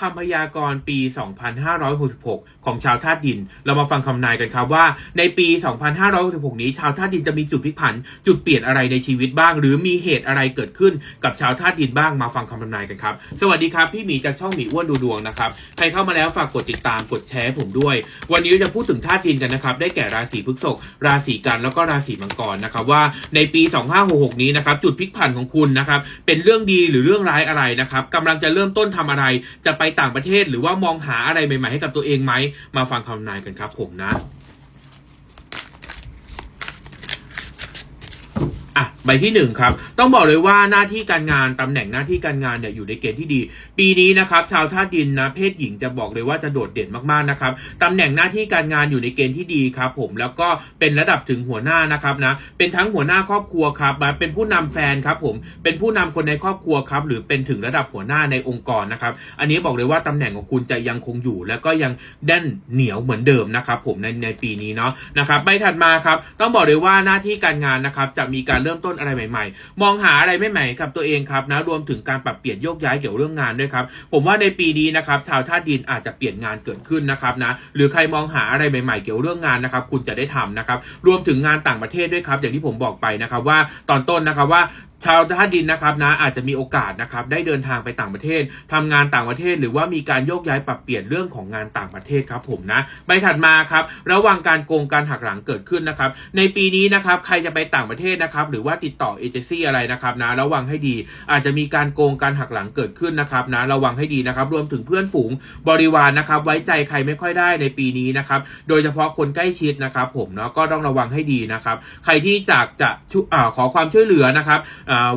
คำพยากรณ์ปี 2566 ของชาวธาตุดิน เรามาฟังคำนายกันครับว่า ในปี 2566 นี้ ชาวธาตุดินจะมีจุดพลิกผัน จุดเปลี่ยนอะไรในชีวิตบ้าง หรือมีเหตุอะไรเกิดขึ้นกับชาวธาตุดินบ้าง มาฟังคำทำนายกันครับ สวัสดีครับพี่หมีจากช่องหมีอ้วนดูดวงนะครับ ใครเข้ามาแล้วฝากกดติดตาม กดแชร์ผมด้วย วันนี้จะพูดถึงธาตุดินกันนะครับ ได้แก่ราศีพฤษภ ราศีกันแล้วก็ราศีมังกรนะครับว่า ในปี 2566 นี้นะครับ จุดพลิกผันของคุณนะครับ เป็นเรื่องดีหรือเรื่องร้ายอะไรนะครับกำลังจะเริ่มต้นทำอะไร จะไปต่างประเทศ หรือว่ามองหาอะไรใหม่ๆให้กับตัวเองไหมมาฟังคำนายกันครับผมนะ อะ ใบที่หนึ่งครับ ต้องบอกเลยว่าหน้าที่การงานตำแหน่งหน้าที่การงานเนี่ยอยู่ในเกณฑ์ที่ดี ปีนี้นะครับชาวธาตุดินนะเพศหญิงจะบอกเลยว่าจะโดดเด่นมากๆนะครับตำแหน่งหน้าที่การงานอยู่ในเกณฑ์ที่ดีครับผมแล้วก็เป็นระดับถึงหัวหน้านะครับนะเป็นทั้งหัวหน้าครอบครัวครับมาเป็นผู้นำแฟนครับผมเป็นผู้นำคนในครอบครัวครับหรือเป็นถึงระดับหัวหน้าในองค์กรนะครับอันนี้บอกเลยว่าตำแหน่งของคุณจะยังคงอยู่ แล้วก็ยังแน่นเหนียวเหมือนเดิมนะครับผมในในปีนี้เนาะนะครับใบถัดมาครับต้องบอกเลยว่าหน้าที่การงานนะครับจะมีการเริ่มต้นอะไรใหม่ ๆ มองหาอะไรใหม่ๆกับตัวเองครับนะรวมถึงการปรับเปลี่ยนโยกย้ายเกี่ยวเรื่องงานด้วยครับผมว่าในปีนี้นะครับชาวธาตุดินอาจจะเปลี่ยนงานเกิดขึ้นนะครับนะหรือใครมองหาอะไรใหม่ ๆ เกี่ยวเรื่องงานนะครับคุณจะได้ทำนะครับรวมถึงงานต่างประเทศด้วยครับอย่างที่ผมบอกไปนะครับว่าตอนต้นนะครับว่า ชาวธาดินนะครับนะอาจจะมีโอกาสนะครับได้เดินทางไปต่างประเทศทำงานต่างประเทศ หรือว่ามีการโยกย้ายปรับเปลี่ยนเรื่องของงานต่างประเทศครับผมนะใบถัดมาครับระวังการโกงการหักหลังเกิดขึ้นนะครับในปีนี้นะครับใครจะไปต่างประเทศนะครับหรือว่าติดต่อเอเจนซี่อะไรนะครับนะระวังให้ดี อาจจะมีการโกงการหักหลังเกิดขึ้นนะครับนะระวังให้ดีนะครับรวมถึงเพื่อนฝูงบริวารนะครับไว้ใจใครไม่ค่อยได้ในปีนี้นะครับโดยเฉพาะคนใกล้ชิดนะครับผมเนาะก็ต้องระวังให้ดีนะครับใครที่จากจะขอความช่วยเหลือนะครับ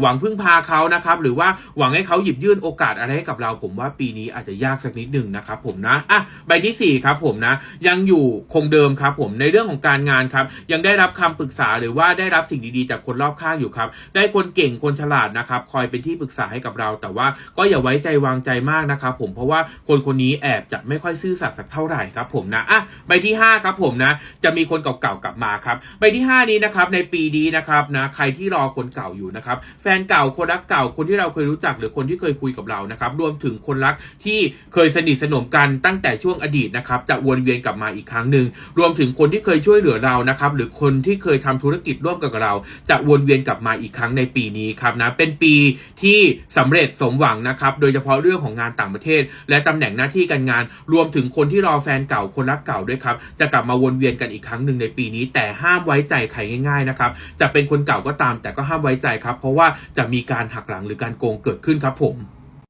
หวังพึ่งพาเขานะครับหรือว่าหวังให้เขาหยิบยื่นโอกาสอะไรให้กับเรา ผมว่าปีนี้อาจจะยากสักนิดหนึ่งนะครับผมนะอะใบที่สี่ครับผมนะยังอยู่คงเดิมครับผมในเรื่องของการงานครับยังได้รับคำปรึกษาหรือว่าได้รับสิ่งดีๆจากคนรอบข้างอยู่ครับได้คนเก่งคนฉลาดนะครับคอยเป็นที่ปรึกษาให้กับเรา แต่ว่าก็อย่าไว้ใจวางใจมากนะครับผมเพราะว่าคนคนนี้แอบจะไม่ค่อยซื่อสัตย์สักเท่าไหร่ครับผมนะอะใบที่ห้าครับผมนะจะมีคนเก่าๆกลับมาครับใบที่ห้านี้นะครับในปีนี้นะครับนะใครที่รอคนเก่าอยู่นะครับแฟนเก่าคนรักเก่าคนที่เราเคยรู้จักหรือคนที่เคยคุยกับเรานะครับรวมถึงคนรักที่เคยสนิทสนมกันตั้งแต่ช่วงอดีตนะครับจะวนเวียนกลับมาอีกครั้งหนึ่งรวมถึงคนที่เคยช่วยเหลือเรานะครับหรือคนที่เคยทำธุรกิจร่วมกับเรา จะวนเวียนกลับมาอีกครั้งในปีนี้ครับนะเป็นปีที่สำเร็จสมหวังนะครับโดยเฉพาะเรื่องของงานต่างประเทศ และตำแหน่งหน้าที่การงาน รวมถึงคนที่รอแฟนเก่าคนรักเก่าด้วยครับจะกลับมาวนเวียนกันอีกครั้งหนึ่งในปีนี้ แต่ห้ามไว้ใจใครง่าย ๆนะครับจะเป็นคนเก่าก็ตามแต่ก็ห้ามไว้ใจครับเพเพราะว่าจะมีการหักหลังหรือการโกงเกิดขึ้นครับผม